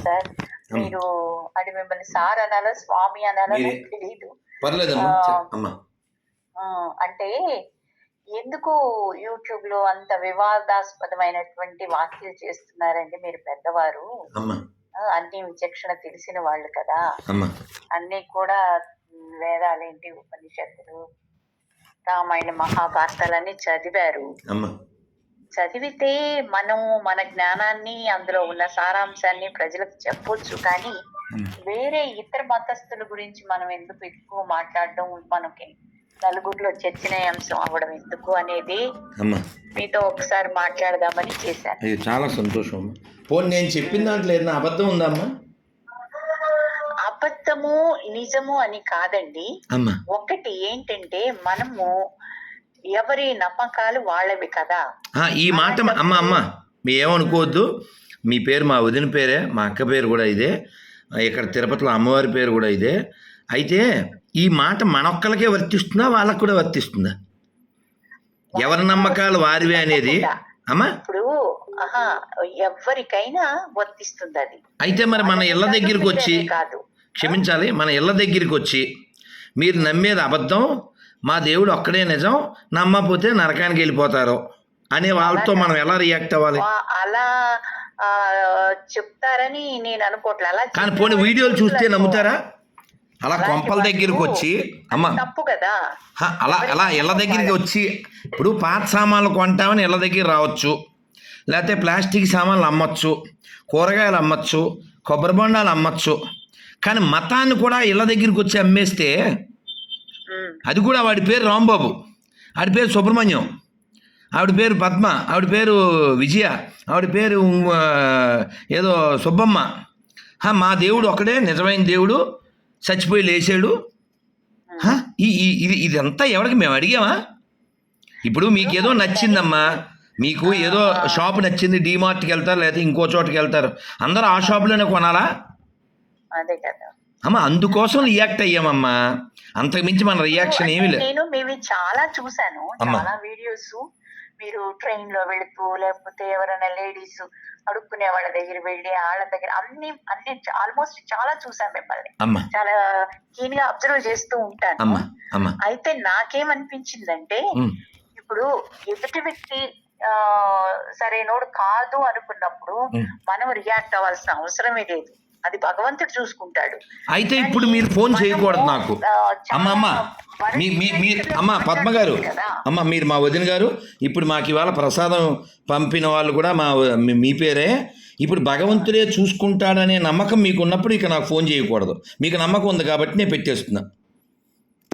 Sir మీరు అది మిమ్మల్ని సార్ అనాలో స్వామి అనాలో ఆ, అంటే ఎందుకు యూట్యూబ్లో అంత వివాదాస్పదమైనటువంటి వ్యాఖ్యలు చేస్తున్నారండి మీరు పెద్దవారు? అన్ని విచక్షణ తెలిసిన వాళ్ళు కదా. అన్ని కూడా వేదాలేంటి ఉపనిషత్తులు రామాయణ మహాభారతాలన్నీ చదివారు. చదివితే మనం మన జ్ఞానాన్ని అందులో ఉన్న సారాంశాన్ని ప్రజలకు చెప్పొచ్చు కానీ. వేరే ఇతర మతస్థుల గురించి మనం ఎందుకు ఎక్కువ మాట్లాడడం? మనకి నలుగురిలో చర్చనీయాంశం అవ్వడం ఎందుకు అనేది మీతో ఒకసారి మాట్లాడదామని చేశాను. అయ్యో చాలా సంతోషం పోనీ నేను చెప్పిన దాంట్లో ఏదైనా అబద్ధం ఉందమ్మా అబద్ధము నిజము అని కాదండి. ఒకటి ఏంటంటే మనము ఎవరి నమ్మకాలు వాళ్ళవి కదా. ఈ మాట అమ్మ అమ్మ మీ ఏమనుకోవద్దు మీ పేరు మా వదిన పేరే మా అక్క పేరు కూడా ఇదే. ఇక్కడ తిరుపతిలో అమ్మవారి పేరు కూడా ఇదే. అయితే ఈ మాట మనొక్కలకే వర్తిస్తుందా వాళ్ళకు కూడా వర్తిస్తుందా? ఎవరి నమ్మకాలు వారివే అనేది. అమ్మా? ఇప్పుడు ఎవరికైనా వర్తిస్తుంది అది అయితే మరి మన ఇళ్ళ దగ్గరికి వచ్చి క్షమించాలి మన ఇళ్ళ దగ్గరికి వచ్చి మీరు నమ్మేది అబద్ధం మా దేవుడు ఒక్కడే నిజం నమ్మకపోతే నరకానికి వెళ్ళిపోతారు అనే వాళ్ళతో మనం ఎలా రియాక్ట్ అవ్వాలి? అలా చెప్తారని నేను అనుకోవట్లే. అలా కానీ పోనీ వీడియోలు చూస్తే. నమ్ముతారా? అలా కొంపల దగ్గరికి వచ్చి అమ్మ. తప్పు కదా. హ, అలా అలా ఇళ్ళ దగ్గరికి వచ్చి ఇప్పుడు పాత సామాన్లు కొంటామని ఇళ్ళ దగ్గర రావచ్చు. లేకపోతే ప్లాస్టిక్ సామాన్లు అమ్మచ్చు కూరగాయలు అమ్మచ్చు కొబ్బరి బొండాలు అమ్మచ్చు. కానీ మతాన్ని కూడా ఇళ్ళ దగ్గరికి వచ్చి అమ్మేస్తే అది కూడా వాడి పేరు రాంబాబు. ఆడి పేరు సుబ్రహ్మణ్యం. ఆవిడ పేరు పద్మ ఆవిడ పేరు విజయ ఆవిడ పేరు ఏదో సుబ్బమ్మ. హా, మా దేవుడు ఒకడే నిజమైన దేవుడు చచ్చిపోయి లేచాడు. ఇది ఇదంతా ఎవరికి మేము అడిగామా? ఇప్పుడు మీకు ఏదో నచ్చిందమ్మా. మీకు ఏదో షాప్ నచ్చింది డీమార్ట్కి వెళ్తారు లేకపోతే ఇంకో చోటుకి వెళ్తారు? అందరూ ఆ షాప్లోనే కొనాలా? అదే కదా. అమ్మ అందుకోసం రియాక్ట్ అయ్యామమ్మా. అంతకుమించి మన రియాక్షన్ ఏమీ లేదు. నేను మీవి చాలా చూసాను. చాలా వీడియోస్ మీరు ట్రైన్లో వెళుతూ లేకపోతే ఎవరైనా లేడీస్ అడుక్కునే వాళ్ళ దగ్గర వెళ్ళి వాళ్ళ దగ్గర అన్ని అన్ని ఆల్మోస్ట్ చాలా చూసాను మిమ్మల్ని. చాలా కీన్గా అబ్జర్వ్ చేస్తూ ఉంటాను. అయితే నాకేమనిపించిందంటే ఇప్పుడు ఎదుటి వ్యక్తి ఆ సరైనోడు కాదు అనుకున్నప్పుడు. మనం రియాక్ట్ అవ్వాల్సిన అవసరమే లేదు. అది భగవంతుడు చూసుకుంటాడు. అయితే ఇప్పుడు మీరు ఫోన్ చేయకూడదు నాకు. అమ్మ అమ్మ మీ మీ మీ అమ్మ పద్మ గారు. అమ్మ మీరు మా వదిన గారు ఇప్పుడు మాకు ఇవాళ ప్రసాదం పంపిన వాళ్ళు కూడా మా మీ- పేరే. ఇప్పుడు భగవంతుడే చూసుకుంటాడనే నమ్మకం మీకు ఉన్నప్పుడు ఇక నాకు ఫోన్ చేయకూడదు. మీకు నమ్మకం ఉంది కాబట్టి నేను పెట్టేస్తున్నా.